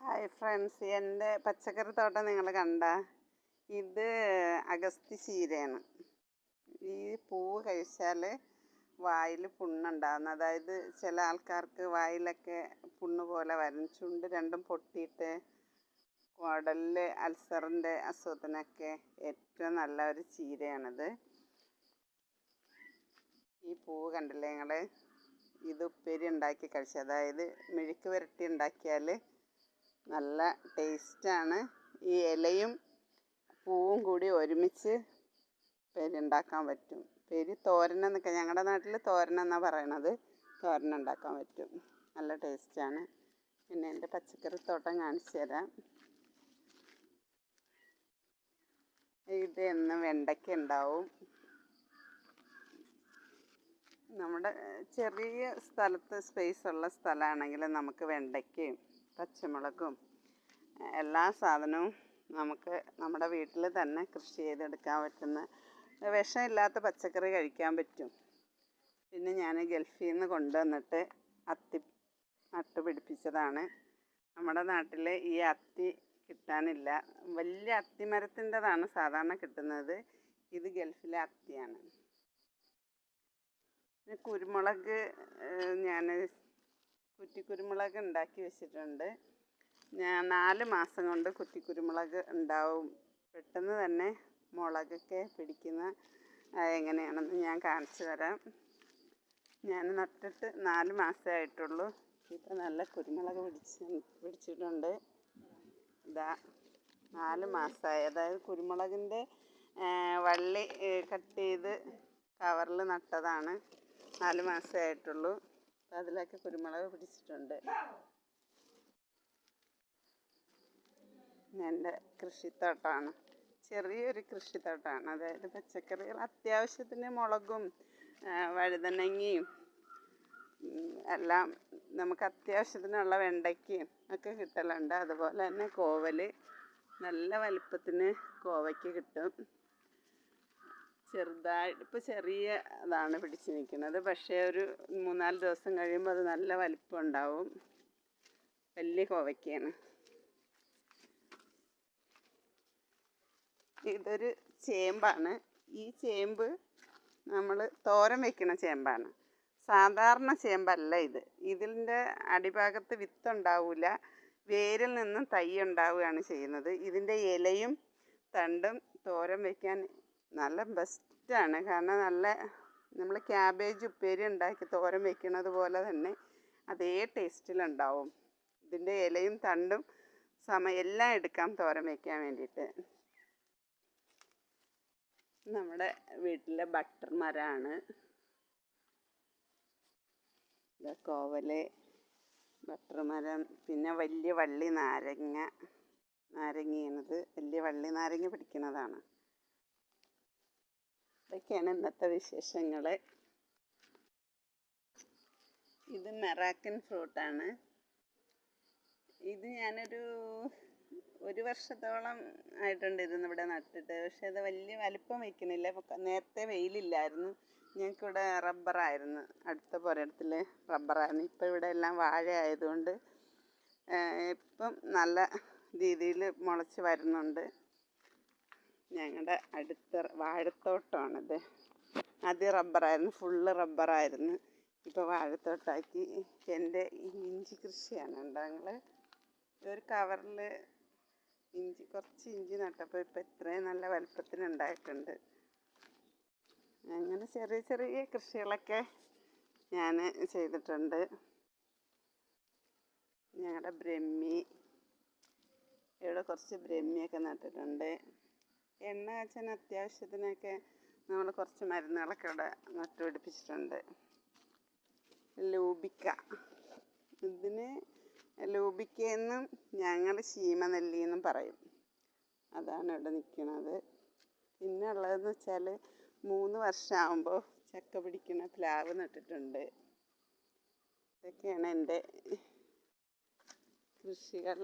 Hi friends എന്റെ പച്ചക്കറി തോട്ടം നിങ്ങൾ കണ്ട? ഇത് അഗസ്തി ചീരയാണ്. ഈ പൂവ് കഴിച്ചാൽ വായിൽ പുണ്ണുണ്ടാകുന്നു അതായത് ചില ആൾക്കാർക്ക് വായിലൊക്കെ പുണ്ണ് പോലെ വരും. രണ്ടും പൊട്ടിയിട്ട് കുടലിൽ അൾസറിന്റെ അസുഖത്തിനൊക്കെ ഏറ്റവും നല്ല ഒരു ചീരയാണിത്. ഈ പൂവ് കണ്ടില്ലേ നിങ്ങൾ ഇത് ഉപ്പേരി ഉണ്ടാക്കി കഴിച്ചു അതായത് മെഴുക്ക് പുരട്ടി ഉണ്ടാക്കിയാൽ നല്ല ടേസ്റ്റാണ്. ഈ ഇലയും പൂവും കൂടി ഒരുമിച്ച് ഉണ്ടാക്കാൻ പറ്റും. പെരി തോരൻ എന്നൊക്കെ ഞങ്ങളുടെ നാട്ടിൽ തോരൻ എന്നാണ് പറയണത്? തോരൻ ഉണ്ടാക്കാൻ പറ്റും. നല്ല ടേസ്റ്റാണ്. പിന്നെ എന്റെ പച്ചക്കറി തോട്ടം കാണിച്ചു തരാം. ഇത് എന്നും വെണ്ടയ്ക്ക ഉണ്ടാവും നമ്മുടെ ചെറിയ സ്ഥലത്ത് സ്പേസ് ഉള്ള സ്ഥലമാണെങ്കിൽ നമുക്ക് വെണ്ടയ്ക്കയും പച്ചമുളകും എല്ലാ സാധനവും നമുക്ക് നമ്മുടെ വീട്ടിൽ തന്നെ കൃഷി ചെയ്തെടുക്കാൻ പറ്റുന്ന വിഷമില്ലാത്ത പച്ചക്കറി കഴിക്കാൻ പറ്റും. പിന്നെ ഞാൻ ഗൾഫിൽ നിന്ന് കൊണ്ടുവന്നിട്ട് അത്തി നട്ട് പിടിപ്പിച്ചതാണ്. നമ്മുടെ നാട്ടിൽ ഈ അത്തി കിട്ടാനില്ല. വലിയ അത്തിമരത്തിന്റെതാണ് സാധാരണ കിട്ടുന്നത്. ഇത് ഗൾഫിലെ അത്തിയാണ്. പിന്നെ കുരുമുളക് ഞാൻ കുറ്റിക്കുരുമുളക് ഉണ്ടാക്കി വെച്ചിട്ടുണ്ട്. ഞാൻ നാല് മാസം കൊണ്ട് കുറ്റിക്കുരുമുളക് ഉണ്ടാവും. പെട്ടെന്ന് തന്നെ മുളകൊക്കെ പിടിക്കുന്ന എങ്ങനെയാണെന്ന് ഞാൻ കാണിച്ചു തരാം. ഞാൻ നട്ടിട്ട് നാല് മാസമേ ആയിട്ടുള്ളൂ. ഇപ്പം നല്ല കുരുമുളക് പിടിച്ച് പിടിച്ചിട്ടുണ്ട്. ഇതാ നാല് മാസമായി. അതായത് കുരുമുളകിന്റെ വള്ളി കട്ട് ചെയ്ത് കവറിൽ നട്ടതാണ്. നാല് മാസമേ ആയിട്ടുള്ളൂ. അതിലൊക്കെ കുരുമുളക് പിടിച്ചിട്ടുണ്ട്. എന്റെ കൃഷിത്തോട്ടമാണ് ചെറിയൊരു കൃഷിത്തോട്ടമാണ് അതായത് പച്ചക്കറികൾ അത്യാവശ്യത്തിന് മുളകും വഴുതനങ്ങയും എല്ലാം നമുക്ക് അത്യാവശ്യത്തിനുള്ള വെണ്ടയ്ക്കയും ഒക്കെ കിട്ടലുണ്ട്. അതുപോലെ തന്നെ കോവൽ നല്ല വലിപ്പത്തിന് കോവയ്ക്ക് കിട്ടും. ചെറുതായിട്ട് ഇപ്പോൾ ചെറിയ ഇതാണ് പിടിച്ച് നിൽക്കുന്നത് പക്ഷേ ഒരു മൂന്നാൽ ദിവസം കഴിയുമ്പോൾ അത് നല്ല വലിപ്പം ഉണ്ടാവും വലിയ കോവയ്ക്കാണ് ഇതൊരു ചേമ്പാണ്. ഈ ചേമ്പ് നമ്മൾ തോരൻ വെക്കുന്ന ചേമ്പാണ്. സാധാരണ ചേമ്പല്ല ഇത്. ഇതിന്റെ അടിഭാഗത്ത് വിത്തുണ്ടാവില്ല വേരിൽ നിന്നും തൈ ഉണ്ടാവുകയാണ് ചെയ്യുന്നത്. ഇതിന്റെ ഇലയും തണ്ടും തോരൻ വയ്ക്കാൻ നല്ല ബെസ്റ്റാണ് കാരണം നല്ല നമ്മൾ ക്യാബേജ് ഉപ്പേരി ഉണ്ടാക്കി തോരൻ വെക്കുന്നത് പോലെ തന്നെ അതേ ടേസ്റ്റിലുണ്ടാവും ഇതിന്റെ ഇലയും തണ്ടും സമയം എല്ലാം എടുക്കാം തോരൻ വയ്ക്കാൻ വേണ്ടിയിട്ട്. നമ്മുടെ വീട്ടിലെ ബട്ടർ മരമാണ് കോവൽ ബട്ടർ മരം പിന്നെ വലിയ വള്ളി നാരങ്ങ നാരങ്ങയാണിത് വലിയ വള്ളി നാരങ്ങ പിടിക്കുന്നതാണ് ഇതൊക്കെയാണ് ഇന്നത്തെ വിശേഷങ്ങൾ ഇത് മെറാക്കൻ ഫ്രൂട്ടാണ്. ഇത് ഞാനൊരു ഒരു വർഷത്തോളം ആയിട്ടുണ്ട് ഇതൊന്നും ഇവിടെ നട്ടിട്ട്. പക്ഷെ അത് വലിയ വലിപ്പം വയ്ക്കുന്നില്ല. നേരത്തെ വെയിലില്ലായിരുന്നു. ഞങ്ങൾക്കിവിടെ റബ്ബറായിരുന്നു. അടുത്ത പുരയിടത്തിൽ റബ്ബറായിരുന്നു. ഇപ്പം ഇവിടെ എല്ലാം വാഴ ആയതുകൊണ്ട് ഇപ്പം നല്ല രീതിയിൽ മുളച്ച് വരുന്നുണ്ട്. ഞങ്ങളുടെ അടുത്ത വാഴത്തോട്ടമാണിത് ആദ്യം റബ്ബറായിരുന്നു ഫുള്ള് റബ്ബറായിരുന്നു. ഇപ്പോൾ വാഴത്തോട്ടാക്കി എന്റെ ഇഞ്ചി കൃഷിയാണ് ഉണ്ടോ ഞങ്ങൾ ഒരു കവറിൽ ഇഞ്ചി കുറച്ച് ഇഞ്ചി നട്ടപ്പോൾ ഇപ്പം ഇത്രയും നല്ല വലുപ്പത്തിനുണ്ടായിട്ടുണ്ട്. അങ്ങനെ ചെറിയ ചെറിയ കൃഷികളൊക്കെ ഞാൻ ചെയ്തിട്ടുണ്ട്. ഞങ്ങളുടെ ബ്രഹ്മി ഇവിടെ കുറച്ച് ബ്രഹ്മിയൊക്കെ നട്ടിട്ടുണ്ട്. എണ്ണ കാച്ചാൻ അത്യാവശ്യത്തിനൊക്കെ നമ്മൾ കുറച്ച് മരുന്നുകളൊക്കെ ഇവിടെ നട്ടുപിടിപ്പിച്ചിട്ടുണ്ട് ലൂബിക്ക. ഇതിന് ലൂബിക്കയെന്നും ഞങ്ങൾ ശീമനെല്ലി എന്നും പറയും. അതാണ് ഇവിടെ നിൽക്കുന്നത് പിന്നെ ഉള്ളതെന്ന് വെച്ചാൽ മൂന്ന് വർഷമാകുമ്പോൾ ചക്ക പിടിക്കുന്ന പ്ലാവ് നട്ടിട്ടുണ്ട്. ഇതൊക്കെയാണ് എന്റെ കൃഷികൾ.